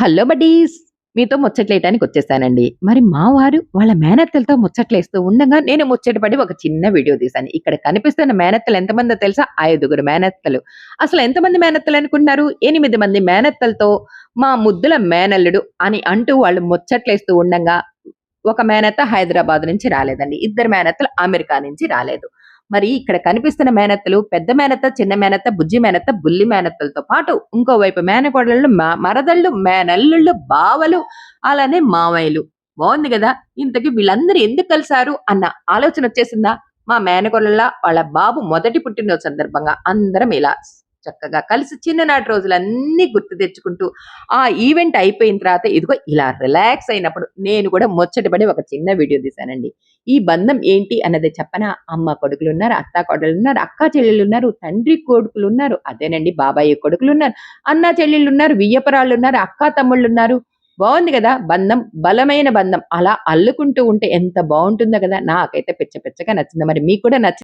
Hello buddies! మీతో ముచ్చట్లేయటానికి వచ్చేసానండి. మరి మా వారు వాళ్ళ మేనత్తలతో ముచ్చట్లేస్తూ ఉండగా నేను ముచ్చటపడి ఒక చిన్న వీడియో తీశాను. ఇక్కడ కనిపిస్తున్న మేనత్తలు ఎంతమందో తెలుసా? ఐదుగురు మేనత్తలు. అసలు ఎంతమంది మేనత్తలు అనుకున్నారు ఎనిమిది మంది మేనత్తలతో మా ముద్దుల మేనల్లుడు అని అంటూ వాళ్ళు ముచ్చట్లేస్తూ ఉండగా ఒక మేనత్త హైదరాబాద్ నుంచి రాలేదండి. ఇద్దరు మేనత్తలు అమెరికా నుంచి రాలేదు. మరి ఇక్కడ కనిపిస్తున్న మేనత్తలు పెద్ద మేనత్త చిన్న మేనత్త బుజ్జి మేనత్త బుల్లి మేనత్తలతో పాటు ఇంకోవైపు మేనకోడళ్ళు మా- మరదళ్ళు మేనల్లుళ్ళు బావలు అలానే మామయ్యలు. బాగుంది కదా? ఇంతకీ వీళ్ళందరూ ఎందుకు కలిసారు అన్న ఆలోచన వచ్చేసిందా? మా మేనకోడళ్ళ వాళ్ళ బాబు మొదటి పుట్టినరోజు సందర్భంగా అందరం ఇలా చక్కగా కలిసి చిన్ననాటి రోజులన్నీ గుర్తు తెచ్చుకుంటూ ఆ ఈవెంట్ అయిపోయిన తర్వాత ఇదిగో ఇలా రిలాక్స్ అయినప్పుడు నేను కూడా ముచ్చటపడి ఒక చిన్న వీడియో తీశానండి. ఈ బంధం ఏంటి అన్నది చెప్పన? అమ్మ కొడుకులు ఉన్నారు అత్త కొడుకులు ఉన్నారు అక్క చెల్లెళ్ళు ఉన్నారు తండ్రి కొడుకులు ఉన్నారు అదేనండి బాబాయ్ కొడుకులు ఉన్నారు అన్న చెల్లెళ్ళు ఉన్నారు వియ్యపరాళ్ళు ఉన్నారు అక్క తమ్ముళ్ళు ఉన్నారు బాగుంది కదా బంధం బలమైన బంధం. అలా అల్లుకుంటూ ఉంటే ఎంత బాగుంటుందో కదా. నాకైతే పిచ్చ పిచ్చగా నచ్చింది. మరి మీకు కూడా నచ్చింది